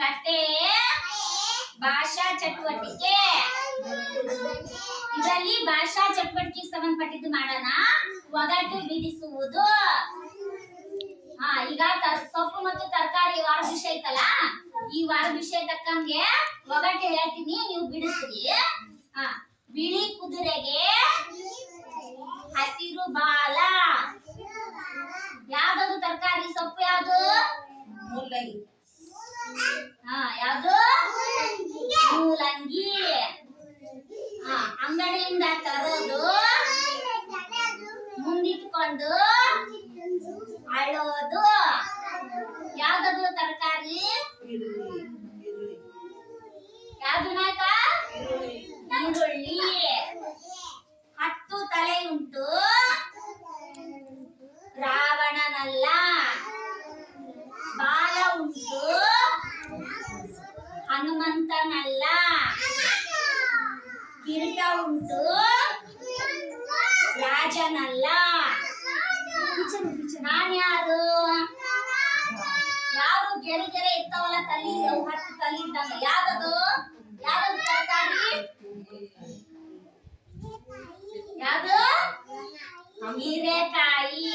ಕತೆ, ಭಾಷಾ ಚಟುವಟಿಕೆ. ಇದರಲ್ಲಿ ಭಾಷಾ ಚಟುವಟಿಕೆಗೆ ಸಂಬಂಧಪಟ್ಟಿದ್ದು ಮಾಡೋಣ. ಒಗಟು ಬಿಡಿಸುವುದು ಹಾ, ಈಗ ಸೊಪ್ಪು ಮತ್ತು ತರಕಾರಿ ವಾರ ವಿಷಯ ಐತಲ್ಲ? ಈ ವಾರ ವಿಷಯ ತಕ್ಕಂಗೆ ಒಗಟು ಹೇಳ್ತೀನಿ, ನೀವು ಬಿಡಿಸ್ರಿ. ಹಾ, ಬಿಳಿ ಕುದುರೆಗೆ ಹಸಿರು ಬಾಲ. ಯಾವ್ದದು ತರಕಾರಿ? ಸೊಪ್ಪು ಯಾವ್ದು ಹಾ ಯಾವ್ದು ಮೂಲಂಗಿ ಹಾ ಅಂಗಡಿಯಿಂದ ತರೋದು ಮುಂದಿಟ್ಕೊಂಡು ಅಳೋದು. ಯಾವ್ದದು ತರಕಾರಿ? ಈರುಳ್ಳಿ ಈರುಳ್ಳಿ ಯಾವ್ದು ನಾಯಕ? ಈರುಳ್ಳಿ. ಈರುಳ್ಳಿ ಹತ್ತು ತಲೆ ಉಂಟು ರಾವಣನಲ್ಲ. ಬಾಲ ಉಂಟು ಹನುಮಂತನಲ್ಲ. ಕಿರೀಟ ಉಂಟು. ರಾಜನಲ್ಲ. ನಾನು ಯಾರು? ಗೆರೆ ಗೆರೆ ಇರ್ತಾವಲ್ಲ ತಲಿ, ಹತ್ತು ತಲಿ ಇದ್ದಂಗ. ಯಾವ್ದದು? ಯಾವ್ದು ತರಕಾರಿ? ಯಾವ್ದು? ಹೀರೆಕಾಯಿ.